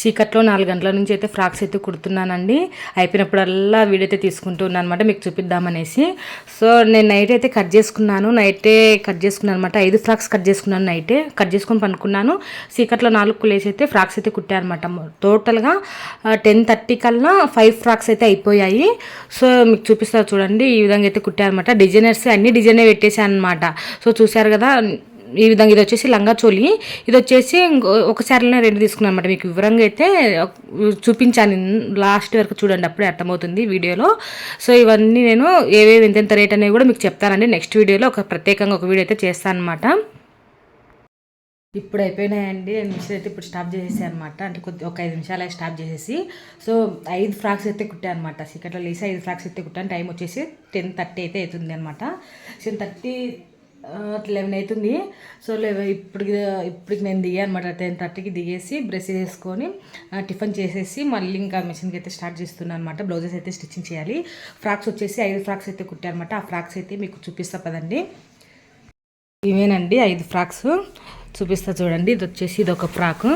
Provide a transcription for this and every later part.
సీకట్లో నాలుగు గంటల నుంచి అయితే ఫ్రాక్స్ అయితే కుడుతున్నానండి. అయిపోయినప్పుడల్లా వీడియో అయితే తీసుకుంటున్నాను అనమాట మీకు చూపిద్దామనేసి. సో నేను నైట్ అయితే కట్ చేసుకున్నాను. నైటే కట్ చేసుకున్నాను అనమాట ఐదు ఫ్రాక్స్ కట్ చేసుకున్నాను నైటే. కట్ చేసుకొని పనుకున్నాను. సీకట్లో నాలుగు కులేసి అయితే ఫ్రాక్స్ అయితే కుట్టాను అనమాట టోటల్గా టెన్ థర్టీ కల్లా ఫైవ్ ఫ్రాక్స్ అయితే అయిపోయాయి. సో మీకు చూపిస్తారు చూడండి. ఈ విధంగా అయితే కుట్టాను అనమాట డిజైనర్స్ అన్ని డిజైనే పెట్టేసాను అనమాట సో చూసారు కదా ఈ విధంగా ఇది వచ్చేసి లంగా చోలి. ఇది వచ్చేసి ఇంకో ఒక రెండు తీసుకున్నాను అనమాట మీకు వివరంగా అయితే చూపించాను. లాస్ట్ వరకు చూడండి అప్పుడే అర్థమవుతుంది వీడియోలో. సో ఇవన్నీ నేను ఏవేవి ఎంతెంత రేట్ అనేవి కూడా మీకు చెప్తానండి. నెక్స్ట్ వీడియోలో ఒక ప్రత్యేకంగా ఒక వీడియో అయితే చేస్తాను అనమాట ఇప్పుడు అయిపోయినాయండి. నేను మిషన్ అయితే ఇప్పుడు స్టాప్ చేసేసి అనమాట అంటే కొద్ది ఒక ఐదు నిమిషాలు స్టాప్ చేసేసి. సో ఐదు ఫ్రాక్స్ అయితే కుట్టాను అనమాట సీకట్లో లేసి ఐదు ఫ్రాక్స్ అయితే కుట్టాను. టైం వచ్చేసి టెన్ థర్టీ అయితే అవుతుంది అనమాట టెన్ థర్టీ లెవెన్ అవుతుంది. సో లెవెన్ ఇప్పటికి ఇప్పటికి నేను దిగానమాట టెన్ థర్టీకి దిగేసి బ్రష్ చేసుకొని టిఫిన్ చేసేసి మళ్ళీ ఇంకా మిషన్కి అయితే స్టార్ట్ చేస్తున్నాను అనమాట. బ్లౌజెస్ అయితే స్టిచ్చింగ్ చేయాలి. ఫ్రాక్స్ వచ్చేసి ఐదు ఫ్రాక్స్ అయితే కుట్టాను అనమాట. ఆ ఫ్రాక్స్ అయితే మీకు చూపిస్తా పదండి. ఇవేనండి ఐదు ఫ్రాక్స్. చూపిస్తా చూడండి. ఇది వచ్చేసి ఇది ఒక ఫ్రాక్.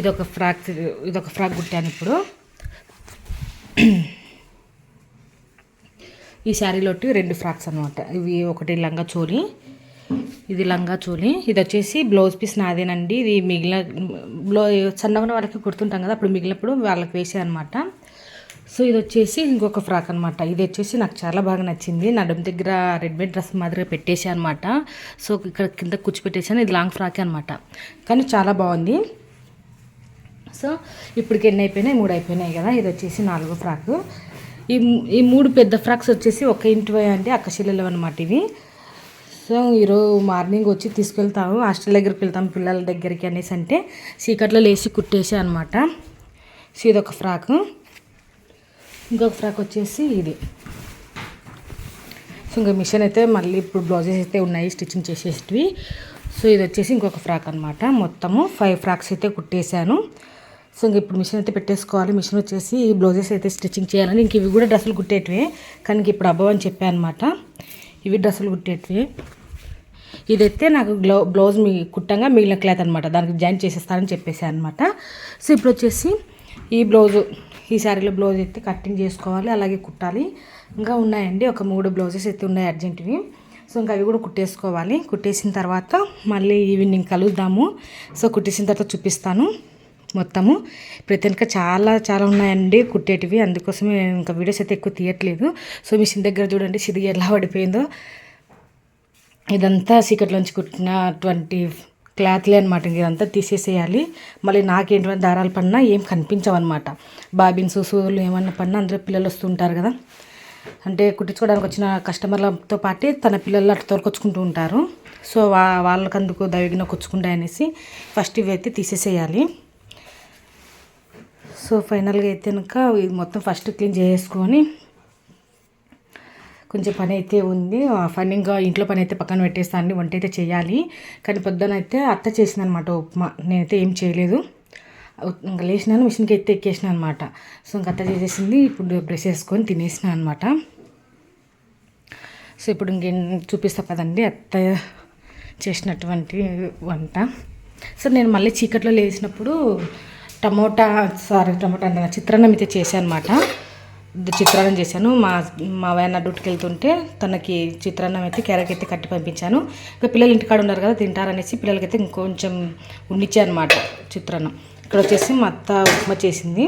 ఇదొక ఫ్రాక్ ఇదొక ఫ్రాక్ కుట్టాను ఇప్పుడు. ఈ శారీలోటి రెండు ఫ్రాక్స్ అనమాట ఇవి ఒకటి లంగా చోలి ఇది లంగా చోలి. ఇది వచ్చేసి బ్లౌజ్ పీస్ నాదేనండి. ఇది మిగిలిన బ్లౌ సన్నగా ఉన్న వాళ్ళకి కుడుతుంటాం కదా అప్పుడు మిగిలినప్పుడు వాళ్ళకి వేసే అనమాట సో ఇది వచ్చేసి ఇంకొక ఫ్రాక్ అనమాట ఇది వచ్చేసి నాకు చాలా బాగా నచ్చింది. నడుము దగ్గర రెడీమేడ్ డ్రెస్ మాదిరిగా పెట్టేసి అనమాట సో ఇక్కడ కింద కూర్చిపెట్టేసాను. ఇది లాంగ్ ఫ్రాక్ అనమాట కానీ చాలా బాగుంది. సో ఇప్పటికి ఎన్ని అయిపోయినాయి? మూడు అయిపోయినాయి కదా. ఇది వచ్చేసి నాలుగో ఫ్రాకు. ఈ ఈ మూడు పెద్ద ఫ్రాక్స్ వచ్చేసి ఒక ఇంటి అండి అక్కశిల్లలు అనమాట ఇవి. సో ఈరోజు మార్నింగ్ వచ్చి తీసుకెళ్తాము హాస్టల్ దగ్గరికి వెళ్తాము పిల్లల దగ్గరికి అనేసి అంటే చీకట్లో లేచి కుట్టేసి అనమాట సో ఇది ఒక ఫ్రాక్. ఇంకొక ఫ్రాక్ వచ్చేసి ఇది. సో ఇంకా మిషన్ అయితే మళ్ళీ ఇప్పుడు బ్లౌజెస్ అయితే ఉన్నాయి స్టిచ్చింగ్ చేసేటివి సో ఇది వచ్చేసి ఇంకొక ఫ్రాక్ అనమాట మొత్తము ఫైవ్ ఫ్రాక్స్ అయితే కుట్టేశాను. సో ఇంక ఇప్పుడు మిషన్ అయితే పెట్టేసుకోవాలి. మిషన్ వచ్చేసి ఈ బ్లౌజెస్ అయితే స్టిచ్చింగ్ చేయాలని. ఇంక ఇవి కూడా డ్రెస్సులు కుట్టేటివే. కానీ ఇప్పుడు అబ్బా అని చెప్పాను అనమాట ఇవి డ్రెస్సులు కుట్టేటివి. ఇదైతే నాకు గ్లౌ బ్లౌజ్ మీ కుట్టంగా మిగిలిన క్లాత్ అనమాట దానికి జాయిన్ చేసేస్తానని చెప్పేసాను అనమాట సో ఇప్పుడు వచ్చేసి ఈ బ్లౌజు ఈ శారీలో బ్లౌజ్ అయితే కటింగ్ చేసుకోవాలి. అలాగే కుట్టాలి. ఇంకా ఉన్నాయండి. ఒక మూడు బ్లౌజెస్ అయితే ఉన్నాయి అర్జెంటువి. సో ఇంకా అవి కూడా కుట్టేసుకోవాలి. కుట్టేసిన తర్వాత మళ్ళీ ఈవినింగ్ కలుద్దాము. సో కుట్టేసిన తర్వాత చూపిస్తాను. మొత్తము. ప్రతి ఇంకా చాలా చాలా ఉన్నాయండి కుట్టేటివి. అందుకోసమే నేను ఇంకా వీడియోస్ అయితే ఎక్కువ తీయట్లేదు. సో మిషన్ దగ్గర చూడండి సిది ఎలా పడిపోయిందో. ఇదంతా సీక్రెట్లోంచి కుట్టిన ట్వంటీ క్లాత్లే అనమాట ఇదంతా తీసేసేయాలి. మళ్ళీ నాకేంటి దారాలు పడినా ఏం కనిపించవన్నమాట. బాబిన్స్ సూదులు ఏమన్నా పడినా అందరూ పిల్లలు వస్తుంటారు కదా. అంటే కుట్టించుకోవడానికి వచ్చిన కస్టమర్లతో పాటే తన పిల్లలు అట్లా తోలుకొచ్చుకుంటూ ఉంటారు. సో వా వాళ్ళకందుకు దవిగిన కొచ్చుకుంటాయి అనేసి ఫస్ట్ ఇవి అయితే తీసేసేయాలి. సో ఫైనల్గా అయితే కనుక ఇది మొత్తం ఫస్ట్ క్లీన్ చేసుకొని కొంచెం పని అయితే ఉంది. ఆ ఇంకా ఇంట్లో పని అయితే పక్కన పెట్టేస్తాను వంట అయితే చేయాలి. కానీ పొద్దున అయితే అత్త చేసింది అనమాట ఉప్మా. నేనైతే ఏం చేయలేదు. ఇంకా లేచినాను మిషన్కి అయితే ఎక్కేసిన అనమాట. సో ఇంకా అత్త చేసేసింది. ఇప్పుడు బ్రష్ చేసుకొని తినేసిన అనమాట. సో ఇప్పుడు ఇంకేం చూపిస్తా కదండి అత్త చేసినటువంటి వంట. సో నేను మళ్ళీ చీకట్లో లేచినప్పుడు టమోటా సారీ టమోటా అంటే చిత్రాన్నం అయితే చేశాను అనమాట చిత్రాన్నం చేశాను. మా మా ఆయన డ్యూటీకి వెళ్తుంటే తనకి చిత్రాన్నం అయితే క్యారెట్ అయితే కట్టి పంపించాను. ఇంకా పిల్లలు ఇంటికాడ ఉన్నారు కదా తింటారనేసి పిల్లలకైతే ఇంకొంచెం ఉండిచ్చాను అనమాట చిత్రాన్నం. ఇక్కడ వచ్చేసి మా అత్త ఉప్మా చేసింది.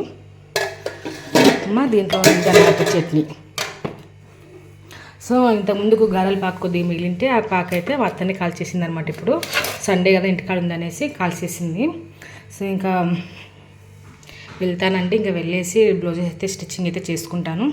ఉప్మా దీంట్లో జనగట్ట చట్నీ. సో ఇంత ముందుకు గారెల పాకు కొద్దిగా మిగిలింటే ఆ పాక అయితే మా అత్తనే కాల్చేసింది అనమాట ఇప్పుడు. సండే కదా ఇంటికాడ ఉందనేసి కాల్చేసింది. సో ఇంకా వెళ్తానండి ఇంకా వెళ్ళేసి బ్లౌజెస్ అయితే స్టిచ్చింగ్ అయితే చేసుకుంటాను.